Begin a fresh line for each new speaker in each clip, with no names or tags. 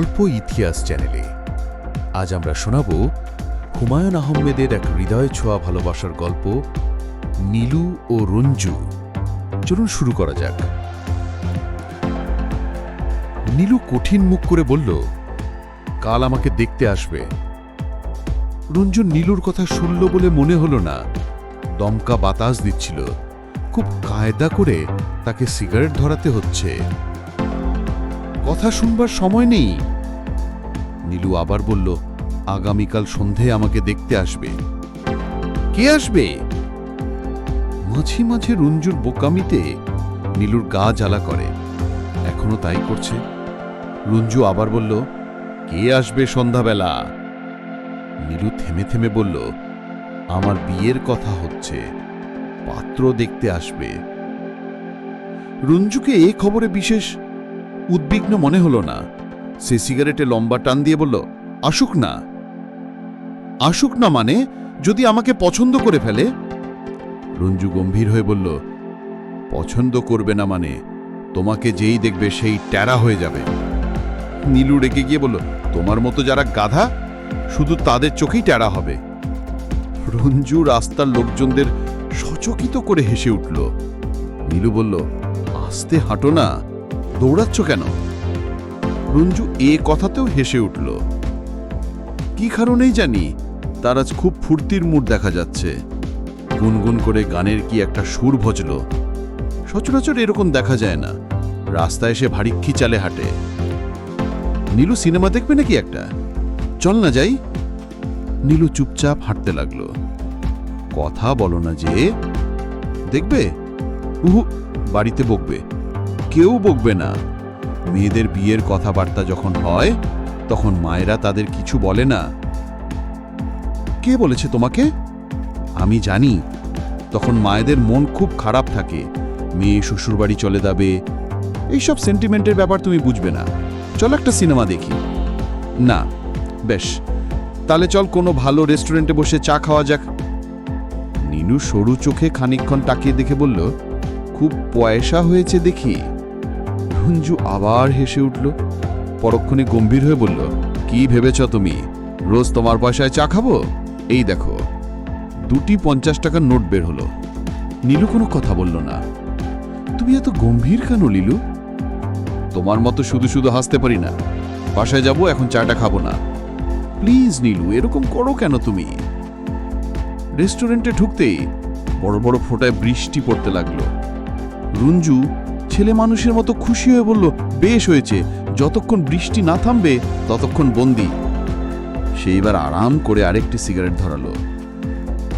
গল্প ইতিহাস চ্যানেলে। আজ আমরা শোনাব হুমায়ুন আহমেদের এক হৃদয় ছোঁয়া ভালোবাসার গল্প, নীলু ও রঞ্জু। চলুন শুরু করা যাক। নীলু কঠিন মুখ করে বলল, কাল আমাকে দেখতে আসবে। রঞ্জু নীলুর কথা শুনল বলে মনে হলো না। দমকা বাতাস দিচ্ছিল। খুব কায়দা করে তাকে সিগারেট ধরাতে হচ্ছে। কথা শুনবার সময় নেই। নীলু আবার বলল, আগামীকাল সন্ধে আমাকে দেখতে আসবে। কে আসবে? মাঝে মাঝে রঞ্জুর বোকামিতে নীলুর গা জ্বালা করে। এখনও তাই করছে। রঞ্জু আবার বলল, কে আসবে সন্ধ্যাবেলা? নীলু থেমে থেমে বলল, আমার বিয়ের কথা হচ্ছে। পাত্র দেখতে আসবে। রঞ্জুকে এ খবরে বিশেষ উদ্বিগ্ন মনে হলো না। সে সিগারেটে লম্বা টান দিয়ে বলল, আসুক না। আসুক না মানে? যদি আমাকে পছন্দ করে ফেলে? রঞ্জু গম্ভীর হয়ে বলল, পছন্দ করবে না মানে? তোমাকে যেই দেখবে সেই ট্যারা হয়ে যাবে। নীলু রেগে গিয়ে বলল, তোমার মতো যারা গাধা, শুধু তাদের চোখেই ট্যারা হবে। রঞ্জু রাস্তার লোকজনদের সচকিত করে হেসে উঠল। নীলু বলল, আস্তে হাঁটো না, দৌড়াচ্ছ কেন? রঞ্জু এ কথাতেও হেসে উঠল। কি কারণেই জানি? তার আজ খুব ফুর্তির মুড দেখা যাচ্ছে। গুনগুন করে গানের কি একটা সুর ভজল? সচরাচর এরকম দেখা যায় না। রাস্তায় এসে ভারী খিচালে হাঁটে। নীলু সিনেমা দেখবে নাকি একটা? চল না যাই। নীলু চুপচাপ হাঁটতে লাগল। কথা বলো না যে। দেখবে? উহু, বাড়িতে বকবে। কেউ বকবে না। মেয়েদের বিয়ের কথাবার্তা যখন হয়, তখন মায়েরা তাদের কিছু বলে না। কে বলেছে তোমাকে? আমি জানি। তখন মায়েদের মন খুব খারাপ থাকে। মেয়ে শ্বশুরবাড়ি চলে যাবে। এইসব সেন্টিমেন্টের ব্যাপার তুমি বুঝবে না। চল একটা সিনেমা দেখি। না, বেশ। তাহলে চল কোনো ভালো রেস্টুরেন্টে বসে চা খাওয়া যাক। নিনু সরু চোখে খানিকক্ষণ তাকিয়ে দেখে বলল, খুব পয়সা হয়েছে দেখি। রঞ্জু আবার হেসে উঠল। পরক্ষণে গম্ভীর হয়ে বলল, কি ভেবেছ তুমি? রোজ তোমার পয়সায় চা খাব? এই দেখো, দুটি পঞ্চাশ টাকার নোট বের হলো। নীলু কোনো কথা বলল না। তুমি এত গম্ভীর কেন লীলু তোমার মতো শুধু শুধু হাসতে পারি না। বাসায় যাব, এখন চাটা খাব না। প্লিজ, নীলু, এরকম করো কেন তুমি? রেস্টুরেন্টে ঢুকতেই বড় বড় ফোঁটায় বৃষ্টি পড়তে লাগল। রঞ্জু ছেলে মানুষের মতো খুশি হয়ে বলল, বেশ হয়েছে। যতক্ষণ বৃষ্টি না থামবে, ততক্ষণ বন্দি। সে এবার আরাম করে আরেকটি সিগারেট ধরালো।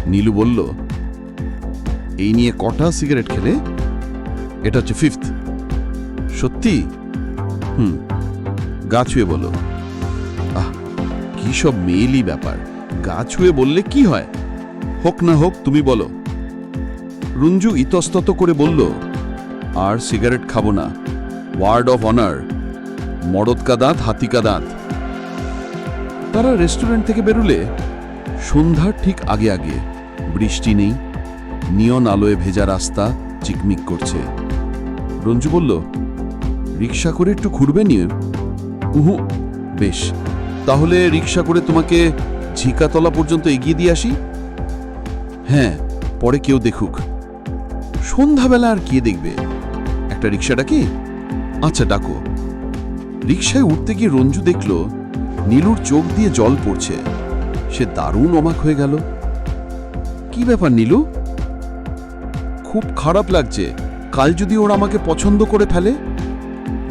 নীলু বলল, এই নিয়ে কটা সিগারেট খেলে? এটা হচ্ছে ফিফথ সত্যি? হুম। গা ছুঁয়ে বলো। আহ, কি সব মেয়েলি ব্যাপার। গা ছুঁয়ে বললে কি হয়? হোক না হোক, তুমি বলো। রঞ্জু ইতস্তত করে বলল আর সিগারেট খাব না। ওয়ার্ড অফ অনার, মরদ কা দাঁত, হাতি কা দাঁত। তারা রেস্টুরেন্ট থেকে বেরুলে সন্ধ্যার ঠিক আগে আগে। বৃষ্টি নেই, নিয়ন আলোয় ভেজা রাস্তা চিকমিক করছে। রঞ্জু বলল, রিক্সা করে একটু ঘুরবে নিয়ে? উহু, বেশ। তাহলে রিক্সা করে তোমাকে ঝিকাতলা পর্যন্ত এগিয়ে দিয়ে আসি? হ্যাঁ পরে কেউ দেখুক। সন্ধ্যাবেলা আর কে দেখবে? একটা রিক্সাটা কি আচ্ছা ডাকো। রিক্সায় উঠতে গিয়ে রঞ্জু দেখল, নীলুর চোখ দিয়ে জল পড়ছে। সে দারুণ অবাক হয়ে গেল। কি ব্যাপার, নীলু? খুব খারাপ লাগছে। কাল যদি ওরা আমাকে পছন্দ করে ফেলে?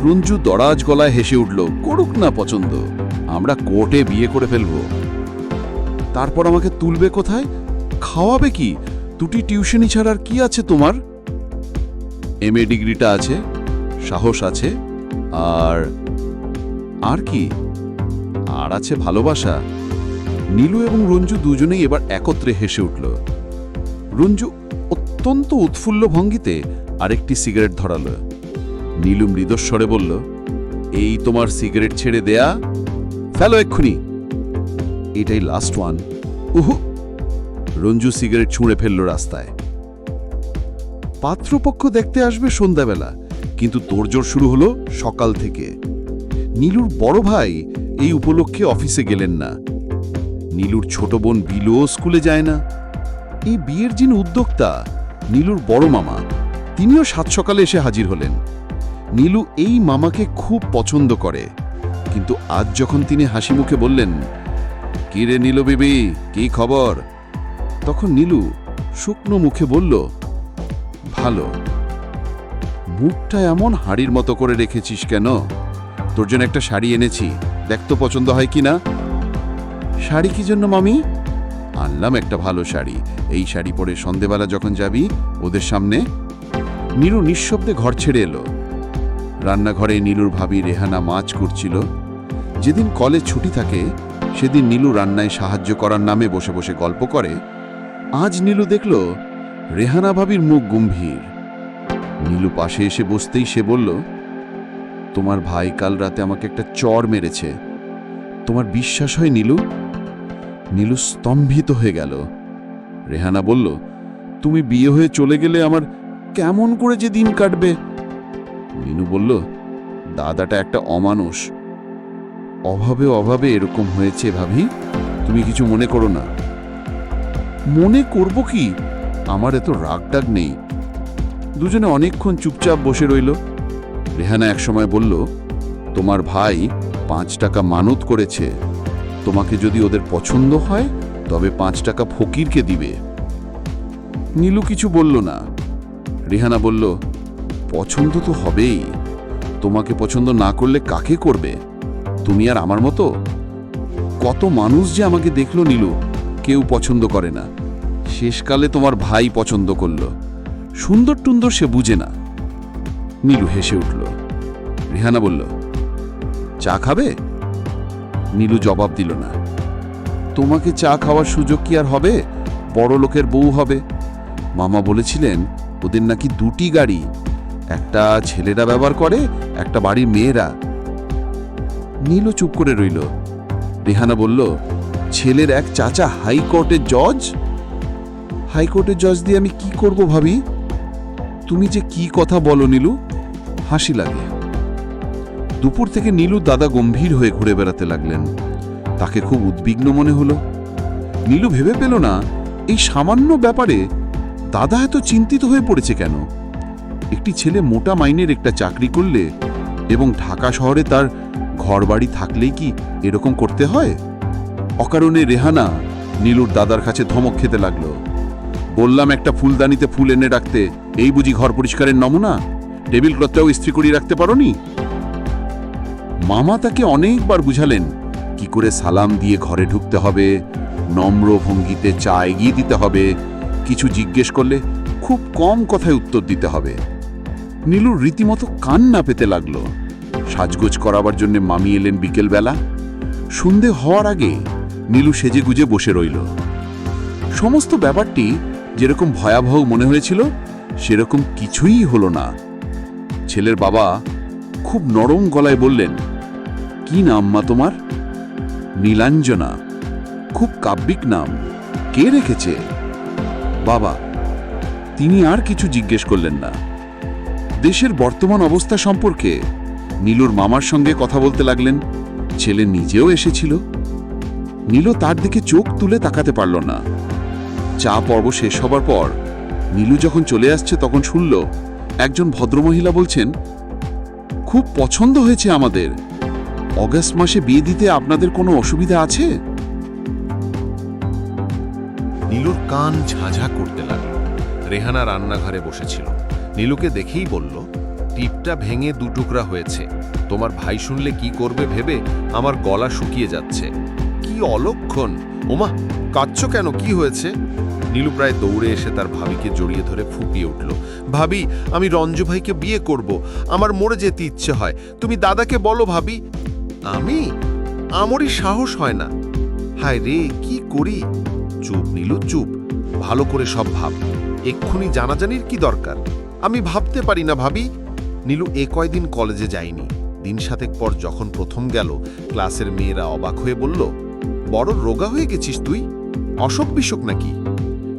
রঞ্জু দরাজ গলায় হেসে উঠল, করুক না পছন্দ। আমরা কোর্টে বিয়ে করে ফেলব। তারপর আমাকে তুলবে কোথায়? খাওয়াবে কি? দুটি টিউশনি ছাড়া আর কি আছে তোমার? এম এ ডিগ্রিটা আছে, সাহস আছে, আর আর কি? আর আছে ভালোবাসা। নীলু এবং রঞ্জু দুজনেই এবার একত্রে হেসে উঠল। রঞ্জু অত্যন্ত উৎফুল্ল ভঙ্গিতে আরেকটি সিগারেট ধরালো। নীলু মৃদস্বরে বলল, এই তোমার সিগারেট ছেড়ে দেয়া? ফেলো এক্ষুনি। এটাই লাস্ট ওয়ান উহু! রঞ্জু সিগারেট ছুঁড়ে ফেলল রাস্তায়। পাত্রপক্ষ দেখতে আসবে সন্ধ্যাবেলা, কিন্তু তোড়জোড় শুরু হলো সকাল থেকে। নীলুর বড় ভাই এই উপলক্ষে অফিসে গেলেন না। নীলুর ছোট বোন বিলও স্কুলে যায় না। এই বিয়ের যিনি উদ্যোক্তা, নীলুর বড় মামা, তিনিও সাত সকালে এসে হাজির হলেন। নীলু এই মামাকে খুব পছন্দ করে, কিন্তু আজ যখন তিনি হাসি মুখে বললেন কি রে নীলু বিবি, কি খবর? তখন নীলু শুকনো মুখে বলল ভালো। মুখটা এমন হাড়ির মতো করে রেখেছিস কেন? তোর জন্য একটা শাড়ি এনেছি। দেখ তো পছন্দ হয় কি না। শাড়ি কি জন্য, মামি? আনলাম একটা ভালো শাড়ি। এই শাড়ি পরে সন্ধেবেলা যখন যাবি ওদের সামনে, নীলু নিঃশব্দে ঘর ছেড়ে এলো। রান্নাঘরে নীলুর ভাবি রেহানা মাছ করছিল। যেদিন কলেজ ছুটি থাকে, সেদিন নীলু রান্নায় সাহায্য করার নামে বসে বসে গল্প করে। আজ নীলু দেখল রেহানা ভাবির মুখ গম্ভীর। নীলু পাশে এসে বসতেই সে বলল, তোমার ভাই কাল রাতে আমাকে একটা চর মেরেছে। তোমার বিশ্বাস হয় নীলু? নীলু স্তম্ভিত হয়ে গেল। রেহানা বলল, তুমি বিয়ে হয়ে চলে গেলে আমার কেমন করে যে দিন কাটবে? মিনু বলল, দাদাটা একটা অমানুষ। অভাবে অভাবে এরকম হয়েছে ভাবি। তুমি কিছু মনে করো না। মনে করব কি? আমার এত রাগটাগ নেই। দুজনে অনেকক্ষণ চুপচাপ বসে রইল। রেহানা একসময় বলল, তোমার ভাই পাঁচ টাকা মানত করেছে। তোমাকে যদি ওদের পছন্দ হয়, তবে পাঁচ টাকা ফকিরকে দিবে। নীলু কিছু বলল না। রেহানা বলল, পছন্দ তো হবেই। তোমাকে পছন্দ না করলে কাকে করবে? তুমি আর আমার মতো? কত মানুষ যে আমাকে দেখল নীলু, কেউ পছন্দ করে না। শেষকালে তোমার ভাই পছন্দ করল। সুন্দর টুন্দর সে বুঝে না। নীলু হেসে উঠল। রেহানা বলল, চা খাবে? নীলু জবাব দিল না। তোমাকে চা খাওয়ার সুযোগ কি আর হবে? বড় লোকের বউ হবে। মামা বলেছিলেন, ওদের নাকি দুটি গাড়ি। একটা ছেলেরা ব্যবহার করে, একটা বাড়ির মেয়েরা। নীলু চুপ করে রইল। রেহানা বলল, ছেলের এক চাচা হাইকোর্টের জজ? হাইকোর্টের জজ দিয়ে আমি কি করব ভাবি? তুমি যে কি কথা বলো নীলু? হাসি লাগে। দুপুর থেকে নীলু দাদা গম্ভীর হয়ে ঘুরে বেড়াতে লাগলেন। তাকে খুব উদ্বিগ্ন মনে হলো। নীলু ভেবে পেল না, এই সামান্য ব্যাপারে দাদা এত চিন্তিত হয়ে পড়েছে কেন? একটি ছেলে মোটা মাইনের একটা চাকরি করলে এবং ঢাকা শহরে তার ঘরবাড়ি থাকলেই কি এরকম করতে হয়? অকারণে রেহানা নীলুর দাদার কাছে ধমক খেতে লাগল। বললাম একটা ফুলদানিতে ফুল এনে রাখতে। এই বুঝি ঘর পরিষ্কারের নমুনা? টেবিল ক্লথটাও ইস্ত্রি করিয়ে রাখতে পারোনি? মামা তাকে অনেকবার বুঝালেন, কি করে সালাম দিয়ে ঘরে ঢুকতে হবে, নম্র ভঙ্গিতে চা এগিয়ে দিতে হবে, কিছু জিজ্ঞেস করলে খুব কম কথায় উত্তর দিতে হবে। নীলুর রীতিমতো কান্না পেতে লাগল। সাজগোজ করাবার জন্য মামি এলেন বিকেলবেলা। সন্ধে হওয়ার আগে নীলু সেজে গুজে বসে রইল। সমস্ত ব্যাপারটি যেরকম ভয়াবহ মনে হয়েছিল, সেরকম কিছুই হলো না। ছেলের বাবা খুব নরম গলায় বললেন, কি নাম মা তোমার? নীলাঞ্জনা। খুব কাব্যিক নাম। কে রেখেছে? বাবা, তিনি আর কিছু জিজ্ঞেস করলেন না। দেশের বর্তমান অবস্থা সম্পর্কে নীলুর মামার সঙ্গে কথা বলতে লাগলেন। ছেলে নিজেও এসেছিল। নীলু তার দিকে চোখ তুলে তাকাতে পারল না। চা পর্ব শেষ হবার পর নীলু যখন চলে আসছে তখন শুনল একজন ভদ্রমহিলা বলছেন, খুব পছন্দ হয়েছে আমাদের। অগস্ট মাসে বিয়ে দিতে আপনাদের কোনো অসুবিধা আছে?
নীলুর কান ঝাঁঝা করতে লাগল। রেহানা রান্নাঘরে বসেছিল। নীলুকে দেখেই বলল, টিপটা ভেঙে দুটুকরা হয়েছে। তোমার ভাই শুনলে কি করবে ভেবে আমার গলা শুকিয়ে যাচ্ছে। কি অলক্ষণ। ওমা কাচ্ছ কেন? কি হয়েছে? নীলু প্রায় দৌড়ে এসে তার ভাবিকে জড়িয়ে ধরে ফুপিয়ে উঠল। ভাবি, আমি রঞ্জু ভাইকে বিয়ে করব। আমার মরে যেতে ইচ্ছে হয়। তুমি দাদাকে বলো, ভাবি। আমি? আমারই সাহস হয় না। হায় রে, কি করি? চুপ নীলু, চুপ। ভালো করে সব ভাব। এক্ষুনি জানাজানির কি দরকার? আমি ভাবতে পারি না, ভাবি। নীলু এ কয়দিন কলেজে যায়নি। দিন সাতেক পর যখন প্রথম গেল, ক্লাসের মেয়েরা অবাক হয়ে বলল, বড় রোগা হয়ে গেছিস তুই? অসুখ বিসুখ নাকি?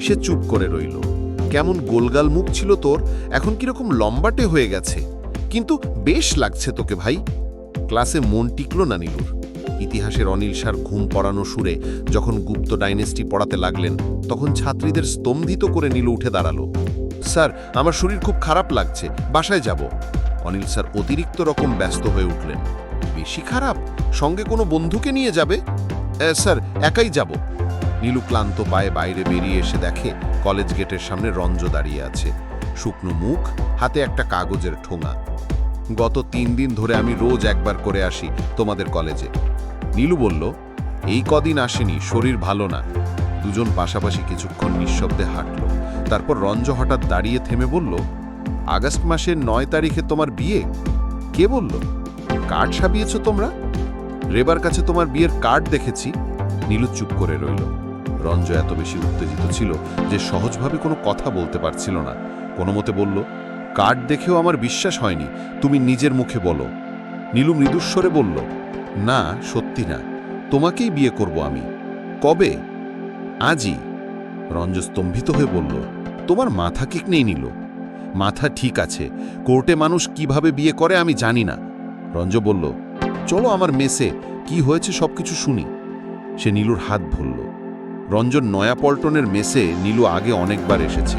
সে চুপ করে রইল। কেমন গোলগাল মুখ ছিল তোর, এখন কীরকম লম্বাটে হয়ে গেছে। কিন্তু বেশ লাগছে তোকে ভাই।
ক্লাসে মন টিকল না নীলুর। ইতিহাসের অনিল সার ঘুম পড়ানো সুরে যখন গুপ্ত ডাইনেস্টি পড়াতে লাগলেন, তখন ছাত্রীদের স্তম্ভিত করে নীলু উঠে দাঁড়াল। স্যার, আমার শরীর খুব খারাপ লাগছে, বাসায় যাব। অনিল স্যার অতিরিক্ত রকম ব্যস্ত হয়ে উঠলেন। বেশি খারাপ? সঙ্গে কোনো বন্ধুকে নিয়ে যাবে? স্যার, একাই যাব। নীলু ক্লান্ত পায়ে বাইরে বেরিয়ে এসে দেখে কলেজ গেটের সামনে রঞ্জ দাঁড়িয়ে আছে। শুকনো মুখ, হাতে একটা কাগজের ঠোঙা। গত তিন দিন ধরে আমি রোজ একবার করে আসি তোমাদের কলেজে। নীলু বলল, এই কদিন আসেনি, শরীর ভালো না। দুজন পাশাপাশি কিছুক্ষণ নিঃশব্দে হাঁটল। তারপর রঞ্জ হঠাৎ দাঁড়িয়ে থেমে বলল, আগস্ট মাসের নয় তারিখে তোমার বিয়ে? কে বলল? কার্ড সাবিয়েছ তোমরা? রেবার কাছে তোমার বিয়ের কার্ড দেখেছি। নীলু চুপ করে রইল। রঞ্জ এত বেশি উত্তেজিত ছিল যে সহজভাবে কোনো কথা বলতে পারছিল না। কোনো মতে বলল, কার্ড দেখেও আমার বিশ্বাস হয়নি, তুমি নিজের মুখে বলো। নীলু মৃদুস্বরে বলল, না, সত্যি না, তোমাকেই বিয়ে করব আমি। কবে? আজই। রঞ্জ স্তম্ভিত হয়ে বলল, তোমার মাথা ঠিক নেই নিল। মাথা ঠিক আছে, কোর্টে মানুষ কীভাবে বিয়ে করে আমি জানি না। রঞ্জ বলল, চলো আমার মেসে, কি হয়েছে সবকিছু শুনি। সে নীলুর হাত ভরল রঞ্জন নয়াপল্টনের মেসে নীলু আগে অনেকবার এসেছে।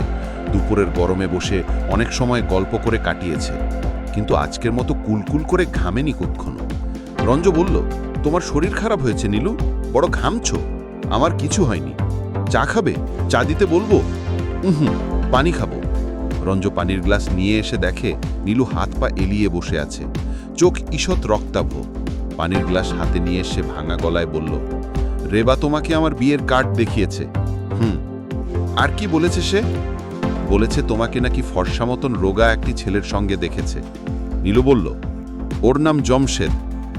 দুপুরের গরমে বসে অনেক সময় গল্প করে কাটিয়েছে। কিন্তু আজকের মতো কুলকুল করে ঘামেনি কক্ষণ রঞ্জ বলল, তোমার শরীর খারাপ হয়েছে নীলু? বড় ঘামছো? আমার কিছু হয়নি। চা খাবে? চা দিতে বলব? হুম পানি খাব। রঞ্জ পানির গ্লাস নিয়ে এসে দেখে নীলু হাত পা এলিয়ে বসে আছে। চোখ ঈষৎ রক্তাভ। পানির গ্লাস হাতে নিয়ে এসে ভাঙা গলায় বলল রেবা তোমাকে আমার বিয়ের কার্ড দেখিয়েছে। হুম। আর কি বলেছে সে? বলেছে তোমাকে নাকি ফর্সা মতন রোগা একটি ছেলের সঙ্গে দেখেছে। নীলু বলল, ওর নাম জমশেদ।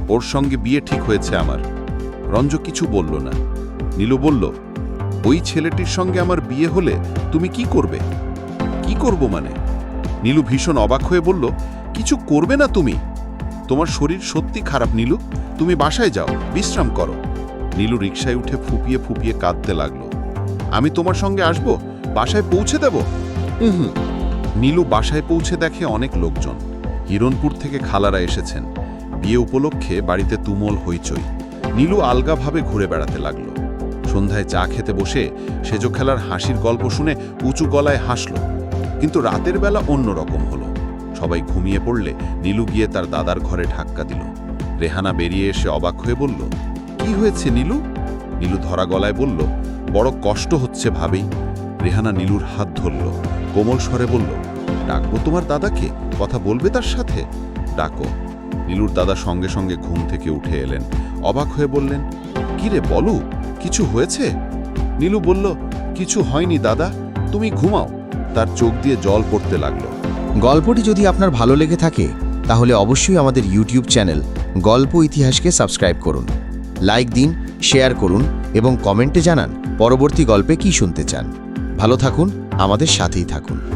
ওর সঙ্গে বিয়ে ঠিক হয়েছে আমার। রঞ্জ কিছু বলল না। নীলু বলল, ওই ছেলেটির সঙ্গে আমার বিয়ে হলে তুমি কি করবে? কি করব মানে? নীলু ভীষণ অবাক হয়ে বলল, কিছু করবে না তুমি? তোমার শরীর সত্যি খারাপ নীলু। তুমি বাসায় যাও, বিশ্রাম করো। নীলু রিকশায় উঠে ফুপিয়ে ফুপিয়ে কাঁদতে লাগল। আমি তোমার সঙ্গে আসব? বাসায় পৌঁছে দেব? হুম নীলু বাসায় পৌঁছে দেখে অনেক লোকজন। হিরণপুর থেকে খালারা এসেছেন। বিয়ে উপলক্ষে বাড়িতে তুমল হইচই। নীলু আলগাভাবে ঘুরে বেড়াতে লাগল। সন্ধ্যায় চা খেতে বসে সেজো খেলার হাসির গল্প শুনে উঁচু গলায় হাসল। কিন্তু রাতের বেলা অন্য রকম হলো। সবাই ঘুমিয়ে পড়লে নীলু গিয়ে তার দাদার ঘরে ধাক্কা দিল। রেহানা বেরিয়ে এসে অবাক হয়ে বলল কি হয়েছে নীলু? নীলু ধরা গলায় বলল, বড় কষ্ট হচ্ছে ভাবেই রেহানা নীলুর হাত ধরল, কোমল স্বরে বলল, ডাকবো তোমার দাদাকে? কথা বলবে তার সাথে? ডাকো। নীলুর দাদা সঙ্গে সঙ্গে ঘুম থেকে উঠে এলেন। অবাক হয়ে বললেন, কি রে বলো, কিছু হয়েছে? নীলু বলল, কিছু হয়নি দাদা, তুমি ঘুমাও। তার চোখ দিয়ে জল পড়তে লাগল।
গল্পটি যদি আপনার ভালো লেগে থাকে, তাহলে অবশ্যই আমাদের ইউটিউব চ্যানেল গল্প ইতিহাসকে সাবস্ক্রাইব করুন। লাইক দিন, শেয়ার করুন এবং কমেন্টে জানান পরবর্তী গল্পে কি শুনতে চান। ভালো থাকুন, আমাদের সাথেই থাকুন।